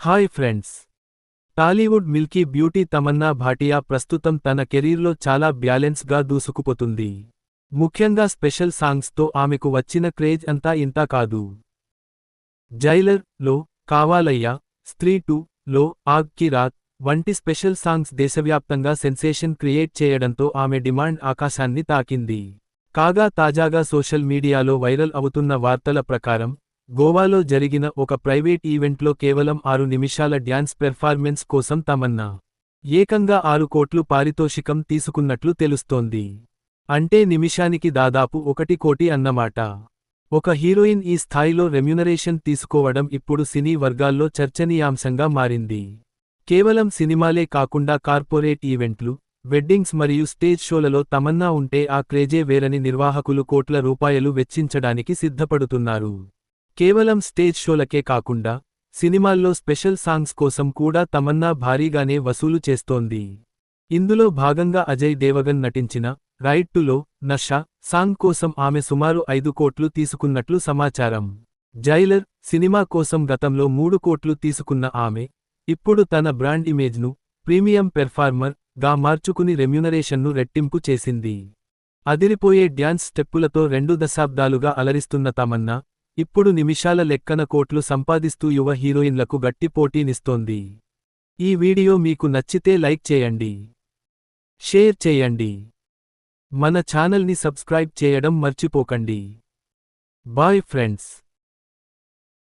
Hi friends. Tollywood milky beauty Tamannaah Bhatia ప్రస్తుతం తన కెరీర్లో చాలా బ్యాలెన్స్గా దూసుకుపోతుంది. ముఖ్యంగా స్పెషల్ సాంగ్స్తో ఆమెకు వచ్చిన క్రేజ్ అంతా ఇంతా కాదు. జైలర్లో కావాలయ్యా స్త్రీ టూ లో ఆగ్కి రాత్ వంటి స్పెషల్ సాంగ్స్ దేశవ్యాప్తంగా సెన్సేషన్ క్రియేట్ చేయడంతో ఆమె డిమాండ్ ఆకాశాన్ని తాకింది. కాగా తాజాగా సోషల్ మీడియాలో వైరల్ అవుతున్న వార్తల ప్రకారం గోవాలో జరిగిన ఒక ప్రైవేట్ ఈవెంట్లో కేవలం ఆరు నిమిషాల డ్యాన్స్ పెర్ఫార్మెన్స్ కోసం తమన్నా ఏకంగా ఆరు కోట్లు పారితోషికం తీసుకున్నట్లు తెలుస్తోంది. అంటే నిమిషానికి దాదాపు ఒకటి కోటి అన్నమాట. ఒక హీరోయిన్ ఈ స్థాయిలో రెమ్యునరేషన్ తీసుకోవడం ఇప్పుడు సినీ వర్గాల్లో చర్చనీయాంశంగా మారింది. కేవలం సినిమాలే కాకుండా కార్పొరేట్ ఈవెంట్లు వెడ్డింగ్స్ మరియు స్టేజ్ షోలలో తమన్నా ఉంటే ఆ క్రేజే వేరని నిర్వాహకులు కోట్ల రూపాయలు వెచ్చించడానికి సిద్ధపడుతున్నారు. కేవలం స్టేజ్ షోలకే కాకుండా సినిమాల్లో స్పెషల్ సాంగ్స్ కోసం కూడా తమన్నా భారీగానే వసూలు చేస్తోంది. ఇందులో భాగంగా అజయ్ దేవగన్ నటించిన రైట్ టులో నషా సాంగ్ కోసం ఆమె సుమారు ఐదు కోట్లు తీసుకున్నట్లు సమాచారం. జైలర్ సినిమా కోసం గతంలో మూడు కోట్లు తీసుకున్న ఆమె ఇప్పుడు తన బ్రాండ్ ఇమేజ్ను ప్రీమియం పెర్ఫార్మర్గా మార్చుకుని రెమ్యునరేషన్ను రెట్టింపు చేసింది. అదిరిపోయే డ్యాన్స్ స్టెప్పులతో రెండు దశాబ్దాలుగా అలరిస్తున్న తమన్నా ఇప్పుడు నిమిషాల లెక్కన కోట్లు సంపాదిస్తూ యువ హీరోయిన్లకు గట్టి పోటీనిస్తోంది ఈ వీడియో మీకు నచ్చితే లైక్ చేయండి. షేర్ చేయండి. మన ఛానల్ని సబ్స్క్రైబ్ చేయడం మర్చిపోకండి. Bye friends.